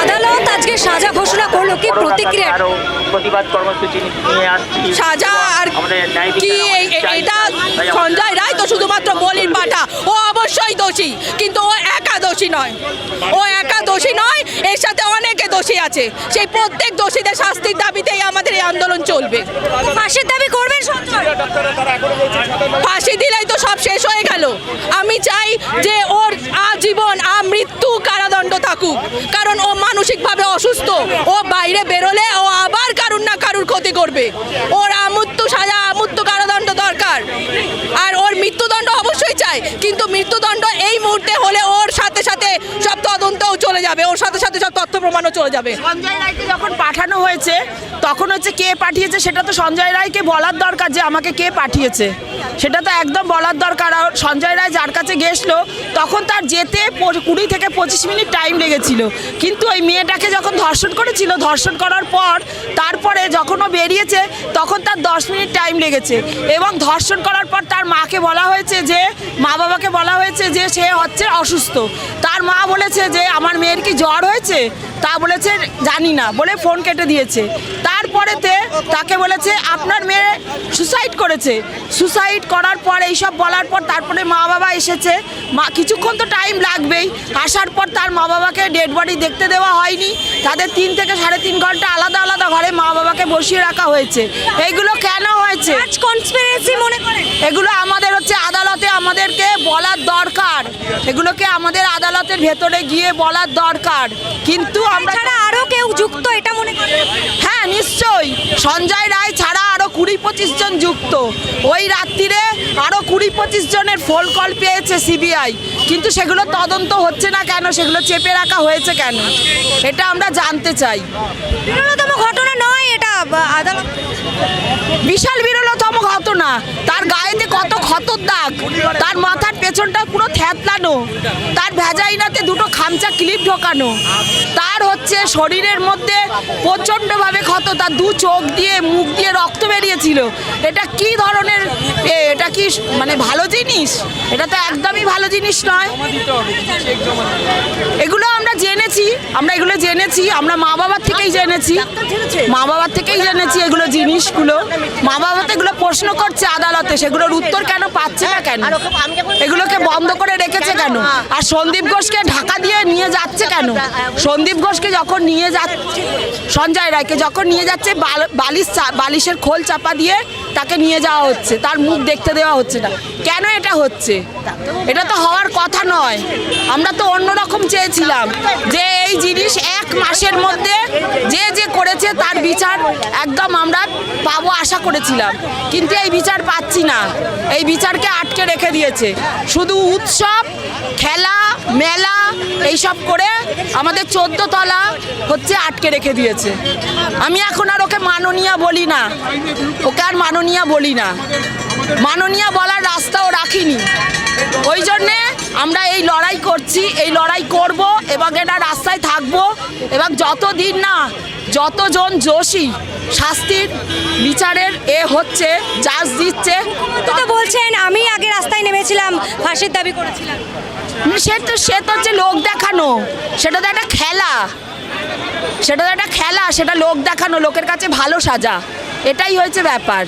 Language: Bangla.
আদালত আজকে সাজা ঘোষণা করল কি? প্রতিক্রিয়া? আরও প্রতিবাদ কর্মসূচি নিয়ে আসছি। সাজা আর কি। এটা সঞ্জয় রায় তো শুধুমাত্র বলির পাঠা ও অবশ্যই দোষী কিন্তু ও একা দোষী নয়। ও একা দোষী নয় এর সাথে অনেকে দোষী আছে। সেই প্রত্যেক দোষীদের শাস্তির দাবিতেই আমাদের এই আন্দোলন চলবে। ফাঁসির দাবি করবেন ফাঁসি দিলেই তো সব শেষ হয়ে গেল। আমি চাই যে ওর আজীবন আমৃত্যু কারাদণ্ড থাকুক। কারণ ও মানসিকভাবে অসুস্থ। ও বাইরে বেরোলে ও আবার কারুর না কারুর ক্ষতি করবে। ওর আমৃত্যু সাজা আমৃত্যু কারাদণ্ড দরকার। আর ওর মৃত্যুদণ্ড অবশ্যই চাই। কিন্তু মৃত্যুদণ্ড এই মুহূর্তে হলে ওর সাথে সাথে চলে যাবে, ওর সাথে সাথে সব তথ্য প্রমাণও চলে যাবে। সঞ্জয় রায়কে যখন পাঠানো হয়েছে, তখন হচ্ছে কে পাঠিয়েছে সেটা তো সঞ্জয় রায়কে বলার দরকার যে আমাকে কে পাঠিয়েছে। সেটা তো একদম বলার দরকার। আর সঞ্জয় রায় যার কাছে গেছিল, তখন তার যেতে কুড়ি থেকে পঁচিশ মিনিট টাইম লেগেছিল। কিন্তু ওই মেয়েটাকে যখন ধর্ষণ করেছিল, ধর্ষণ করার পর, তারপরে যখন ও বেরিয়েছে, তখন তার দশ মিনিট টাইম লেগেছে। এবং ধর্ষণ করার পর তার মাকে বলা হয়েছে যে মা বাবাকে বলা হয়েছে যে সে হচ্ছে অসুস্থ। তার মা বলেছে যে আমার মেয়ের কি জ্বর হয়েছে? তা বলেছে জানি না। বলে ফোন কেটে দিয়েছে। তারপরেতে তাকে বলেছে আপনার মেয়ে সুসাইড করেছে। সুসাইড করার পর এইসব বলার পর তারপরে মা বাবা এসেছে। মা কিছুক্ষণ তো টাইম লাগবেই। আসার পর তার মা বাবাকে ডেড বডি দেখতে দেওয়া হয়নি। তাদের তিন থেকে সাড়ে তিন ঘণ্টা আলাদা আলাদা ঘরে মা বাবাকে বসিয়ে রাখা হয়েছে। এইগুলো কেন হয়েছে? কনস্পিরেসি মনে করেন। এগুলো আমাদের হচ্ছে আদালতে আমাদেরকে বলার দরকার। এগুলোকে আমাদের আদালতের ভেতরে গিয়ে বলার দরকার। কিন্তু আমরা ছাড়া আরও কেউ যুক্ত এটা মনে হ্যাঁ নিশ্চয়ই। সঞ্জয় রায় ছাড়া আরও কুড়ি পঁচিশ জন যুক্ত। ওই রাত্রিরে আরও কুড়ি পঁচিশ জনের ফোন কল পেয়েছে সিবিআই। কিন্তু সেগুলো তদন্ত হচ্ছে না কেন? সেগুলো চেপে রাখা হয়েছে কেন? এটা আমরা জানতে চাই। বিরলতম ঘটনা নয় এটা আদালত বিশাল বিরলতম ঘটনা তার গায়েতে কত ক্ষতর দাগ। তার মাথার পেছনটা পুরো থ্যাতলানো। তার ভেজাইনাতে দুটো খামচা ক্লিপ ঢোকানো। তার হচ্ছে শরীরের মধ্যে প্রচণ্ডভাবে ক্ষত। তার দু চোখ দিয়ে, মুখ দিয়ে রক্ত বেরিয়েছিল। এটা কি ধরনের এটা কি মানে ভালো জিনিস? এটা তো একদমই ভালো জিনিস নয়। এগুলো আমরা জেনেছি, আমরা এগুলো জেনেছি, আমরা মা বাবার থেকেই জেনেছি। মা বাবার থেকেই জেনেছি এগুলো জিনিসগুলো। মা বাবা তো এগুলো প্রশ্ন করছে আদালতে, সেগুলোর উত্তর কেন পাচ্ছে না কেন? এগুলোকে বন্ধ করে রেখেছে কেন? আর সন্দীপ ঘোষকে ঢাকা দিয়ে নিয়ে যাচ্ছে কেন? সন্দীপ ঘোষকে যখন নিয়ে যাচ্ছে, সঞ্জয় রায়কে যখন নিয়ে যাচ্ছে, বাল- বালিশ বালিশের খোল চাপা দিয়ে তাকে নিয়ে যাওয়া হচ্ছে। তার মুখ দেখতে দেওয়া হচ্ছে না। কেন এটা হচ্ছে। এটা তো হওয়ার কথা নয়। আমরা তো অন্যরকম চেয়েছিলাম যে এই জিনিস এক মাসের মধ্যে যে যে করেছে তার বিচার একদম আমরা পাবো আশা করেছিলাম। কিন্তু এই বিচার পাচ্ছি না। এই বিচারকে আটকে রেখে দিয়েছে। শুধু উৎসব, খেলা, মেলা, এইসব করে আমাদের চোদ্দ তলা হচ্ছে আটকে রেখে দিয়েছে। আমি এখন আর ওকে মাননীয়া বলি না। ওকে আর মাননীয়া বলি না। মাননীয়া বলার রাস্তাও রাখিনি ওই জন্যে আমরা এই লড়াই করছি এই লড়াই করব এবং এটা রাস্তায় থাকব এবং যতদিন না যতজন দোষী শাস্তির বিচারের এ হচ্ছে জাজ দিচ্ছে তো তো বলছেন আমি আগে রাস্তায় নেমেছিলাম ফাঁসির দাবি করেছিলাম। সে তো সে তো হচ্ছে লোক দেখানো সেটা তো একটা খেলা। সেটা তো একটা খেলা সেটা লোক দেখানো লোকের কাছে ভালো সাজা। এটাই হয়েছে ব্যাপার।